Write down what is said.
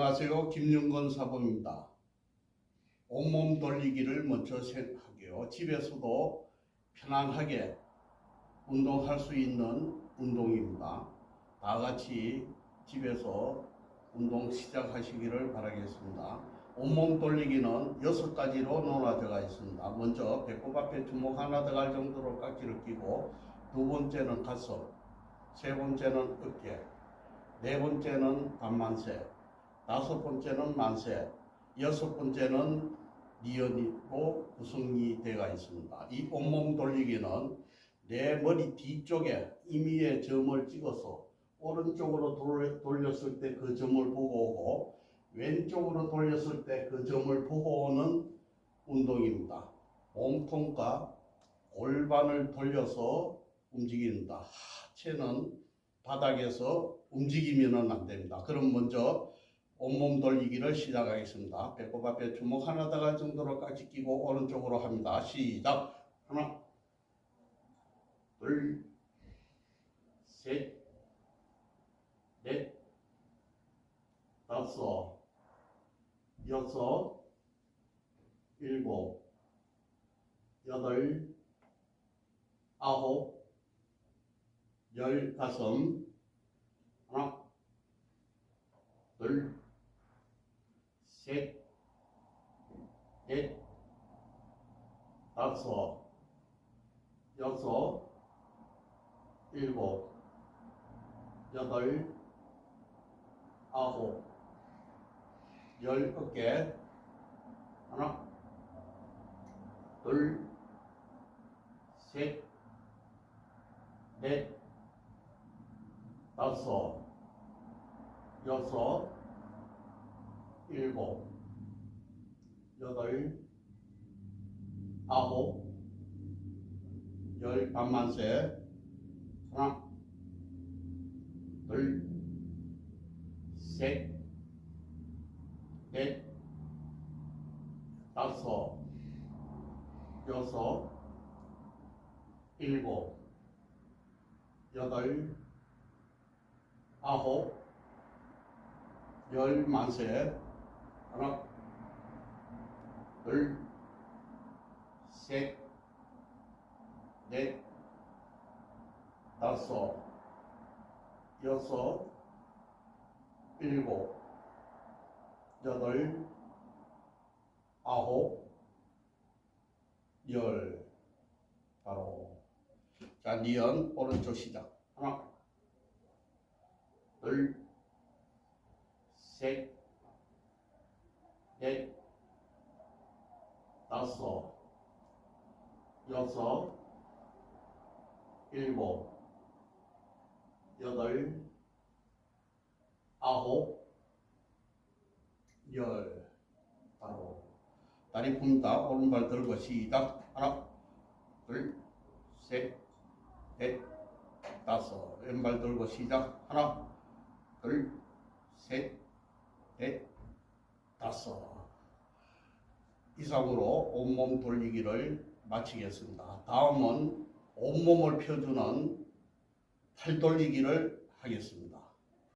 안녕하세요. 김윤건 사범입니다. 온몸 돌리기를 먼저 하고요. 집에서도 편안하게 운동할 수 있는 운동입니다. 다 같이 집에서 운동 시작하시기를 바라겠습니다. 온몸 돌리기는 여섯 가지로 나눠져가 있습니다. 먼저 배꼽 앞에 주먹 하나 들어갈 정도로 깍지를 끼고 두 번째는 가슴, 세 번째는 어깨, 네 번째는 반만세, 다섯 번째는 만세, 여섯 번째는 니은으로 구성이 되어 있습니다. 이 온몸 돌리기는 내 머리 뒤쪽에 임의의 점을 찍어서 오른쪽으로 돌- 돌렸을 때 그 점을 보고 오고 왼쪽으로 돌렸을 때 그 점을 보고 오는 운동입니다. 몸통과 골반을 돌려서 움직입니다. 하체는 바닥에서 움직이면 안 됩니다. 그럼 먼저 온몸 돌리기를 시작하겠습니다. 배꼽 앞에 주먹 하나 들어갈 정도로 깍지 끼고 오른쪽으로 합니다. 시작. 하나, 둘, 셋, 넷, 다섯, 여섯, 일곱, 여덟, 아홉, 열 가슴 하나, 둘, 셋, 넷, 다섯, 여섯, 일곱, 여덟, 아홉, 열 어깨 하나, 둘, 셋, 넷, 다섯, 여섯, 일곱, 여덟, 아홉, 열 반만세 하나, 둘, 셋, 넷, 다섯, 여섯, 일곱, 여덟, 아홉, 열 만세 하나, 둘, 셋, 넷, 다섯, 여섯, 일곱, 여덟, 아홉, 열. 바로. 자 니은 오른쪽 시작. 하나, 둘, 셋, 넷, 다섯, 여섯, 일곱, 여덟, 아홉, 열. 바로 다리 굽니다. 오른발 들고 시작. 하나, 둘, 셋, 넷, 다섯. 왼발 들고 시작. 하나, 둘, 셋, 넷, 다섯. 이상으로 온몸 돌리기를 마치겠습니다. 다음은 온몸을 펴주는 팔 돌리기를 하겠습니다.